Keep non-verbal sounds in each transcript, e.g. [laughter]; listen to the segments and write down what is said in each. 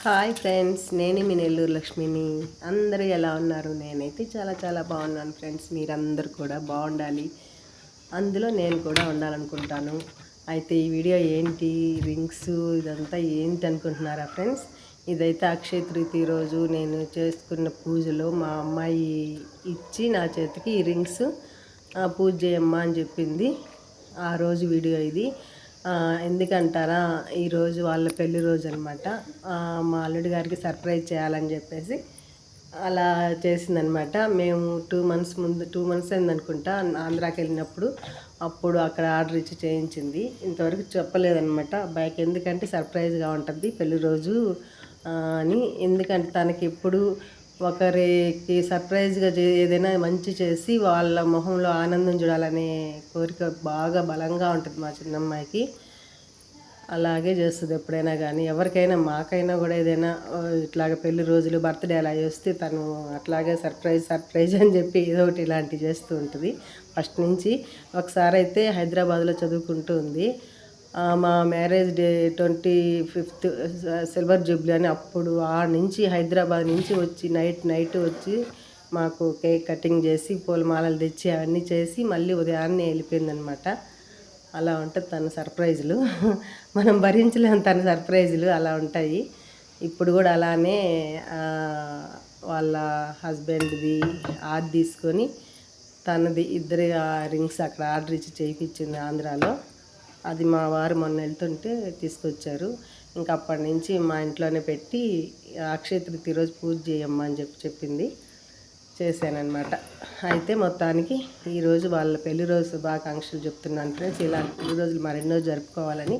Hi friends నేను మీ నెల్లూరు లక్ష్మిని. అందరూ ఎలా ఉన్నారు? నేనైతే చాలా చాలా బాగున్నాను ఫ్రెండ్స్. మీరందరూ కూడా బాగుండాలి. అందులో నేను కూడా ఉండాలనుకుంటాను. అయితే ఈ వీడియో ఏంటి? రింగ్స్ ఇదంతా ఏంటి అనుకుంటున్నారా ఫ్రెండ్స్? ఇదైతే అక్షయ తృతీయ రోజు. నేను చేసుకున్న పూజలో మా అమ్మాయి ఇచ్చి నా చేతికి ఈ రింగ్స్ ఆ, పూజ చేయమ్మా అని చెప్పింది. ఆ రోజు వీడియో ఇది. ఎందుకంటారా? ఈరోజు వాళ్ళ పెళ్ళి రోజు అనమాట మా అల్లుడి గారికి సర్ప్రైజ్ చేయాలని చెప్పేసి అలా చేసిందనమాట మేము టూ మంత్స్ ముందు టూ మంత్స్ అయిందనుకుంటా ఆంధ్రాకి వెళ్ళినప్పుడు అప్పుడు అక్కడ ఆర్డర్ ఇచ్చి చేయించింది. ఇంతవరకు చెప్పలేదనమాట అబ్బాయికి ఎందుకంటే సర్ప్రైజ్గా ఉంటుంది పెళ్ళి రోజు అని. ఎందుకంటే తనకి ఎప్పుడు ఒకరికి సర్ప్రైజ్గా చే ఏదైనా మంచి చేసి వాళ్ళ మొహంలో ఆనందం చూడాలనే కోరిక బాగా బలంగా ఉంటుంది మా చిన్నమ్మాయికి. అలాగే చేస్తుంది ఎప్పుడైనా కానీ ఎవరికైనా మాకైనా కూడా ఏదైనా ఇట్లాగ పెళ్ళి రోజులు బర్త్డే అలా చేస్తే తను అట్లాగే సర్ప్రైజ్ సర్ప్రైజ్ అని చెప్పి ఏదో ఒకటి ఇలాంటివి చేస్తూ ఉంటుంది. ఫస్ట్ నుంచి ఒకసారి అయితే హైదరాబాద్లో చదువుకుంటూ ఉంది. మా marriage day twenty fifth silver jubilee అని అప్పుడు ఆ నుంచి హైదరాబాద్ నుంచి వచ్చి నైట్ నైట్ వచ్చి మాకు కేక్ కటింగ్ చేసి పూలమాలలు తెచ్చి అవన్నీ చేసి మళ్ళీ ఉదయాన్నే వెళ్ళిపోయిందనమాట. అలా ఉంటుంది తన సర్ప్రైజులు. [laughs] మనం భరించలేము తన సర్ప్రైజులు అలా ఉంటాయి. ఇప్పుడు కూడా అలానే వాళ్ళ హస్బెండ్ది ఆర్డర్ తీసుకొని తనది ఇద్దరి రింగ్స్ అక్కడ ఆర్డర్ ఇచ్చి చేయించింది ఆంధ్రాలో. అది మా వారు మొన్న వెళ్తుంటే తీసుకొచ్చారు. ఇంకా అప్పటి నుంచి మా ఇంట్లోనే పెట్టి అక్షయ తృతీయ రోజు పూజ చేయమ్మా అని చెప్పి చెప్పింది. చేశానమాట అయితే మొత్తానికి ఈరోజు వాళ్ళ పెళ్ళి రోజు శుభాకాంక్షలు చెప్తున్నాను ఫ్రెండ్స్. ఇలా పెళ్ళి రోజులు మరెన్నో జరుపుకోవాలని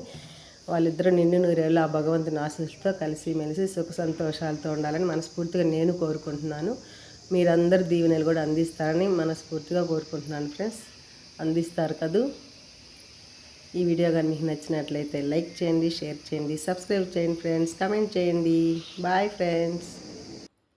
వాళ్ళిద్దరూ నిన్ను నూరేళ్ళు ఆ భగవంతుని ఆశీస్సుతో కలిసి మెలిసి సుఖ సంతోషాలతో ఉండాలని మనస్ఫూర్తిగా నేను కోరుకుంటున్నాను. మీరందరు దీవెనలు కూడా అందిస్తారని మనస్ఫూర్తిగా కోరుకుంటున్నాను ఫ్రెండ్స్. అందిస్తారు కదూ? ఈ వీడియో కానీ మీకు నచ్చినట్లయితే లైక్ చేయండి షేర్ చేయండి సబ్స్క్రైబ్ చేయండి ఫ్రెండ్స్ కమెంట్ చేయండి. Bye friends.